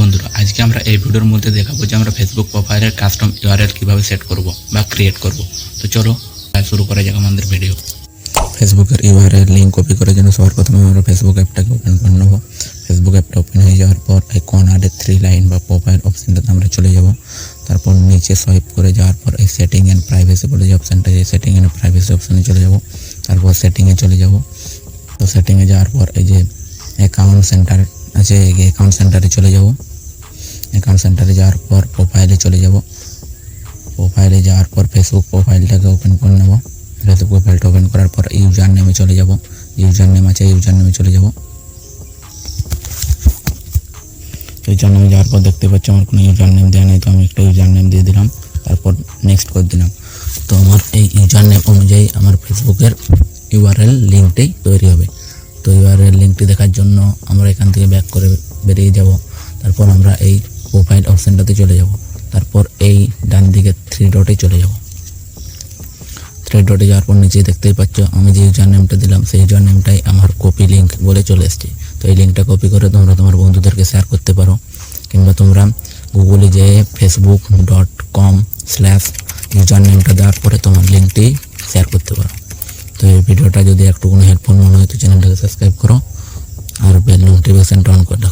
বন্ধুরা, আজকে আমরা এই ভিডিওর মধ্যে দেখাবো যে আমরা ফেসবুক প্রোফাইলের কাস্টম ইউআরএল কীভাবে সেট করব বা ক্রিয়েট করব। তো চলো শুরু করা যাক আমাদের ভিডিও ফেসবুকের ইউআরএল লিঙ্ক কপি করার জন্য সবার প্রথমে আমরা ফেসবুক অ্যাপটাকে ওপেন করে নেব। ফেসবুক অ্যাপটা ওপেন হয়ে যাওয়ার পর এই কর্নারে থ্রি লাইন বা প্রোফাইল অপশানটাতে আমরা চলে যাব। তারপর নিচে সোয়াইপ করে যাওয়ার পর এই সেটিং অ্যান্ড প্রাইভেসি বলে যে অপশানটা এই সেটিং অ্যান্ড প্রাইভেসি অপশানে চলে যাব। তারপর সেটিংয়ে চলে যাব। তো সেটিংয়ে যাওয়ার পর এই যে অ্যাকাউন্ট সেন্টার আছে, এই অ্যাকাউন্ট সেন্টারে চলে যাব। অ্যাকাউন্ট সেন্টারে যাওয়ার পর প্রোফাইলে চলে যাব। প্রোফাইলে যাওয়ার পর ফেসবুক প্রোফাইলটাকে ওপেন করে নেব। ফেসবুক প্রোফাইলটা ওপেন করার পর ইউজার নেমে চলে যাব। ইউজার নেম আছে ইউজার নেমে চলে যাব। ইউজার নেমে যাওয়ার পর দেখতে পাচ্ছি আমার কোনো ইউজার নেম দেওয়া নেই, তো আমি একটা ইউজার নেম দিয়ে দিলাম। তারপর নেক্সট করে দিলাম। তো আমার এই ইউজার নেম অনুযায়ী আমার ফেসবুকের ইউআরএল লিঙ্কটাই তৈরি হবে। ইউআরএল লিঙ্কটি দেখার জন্য আমরা এখান থেকে ব্যাক করে বেরিয়ে যাব। তারপর আমরা এই প্রোফাইল অপশানটাতে চলে যাব। তারপর এই ডান দিকে থ্রি ডটে চলে যাব। থ্রি ডটে যাওয়ার পর নিচে দেখতেই পাচ্ছ, আমি যে ইউজার নেমটা দিলাম, সেই ইউজার নেমটাই আমার কপি লিঙ্ক বলে চলে এসছে। তো এই লিঙ্কটা কপি করে তোমরা তোমার বন্ধুদেরকে শেয়ার করতে পারো। কিংবা তোমরা গুগলে যে Facebook dot com slash user নেমটা দেওয়ার পরে তোমার লিঙ্কটি শেয়ার করতে পারো। তো এই ভিডিওটা যদি একটুকুনি হেল্পফুল মনে হয়, তো চ্যানেলটাকে সাবস্ক্রাইব করো। আর বেল নোটিফিকেশনটা করে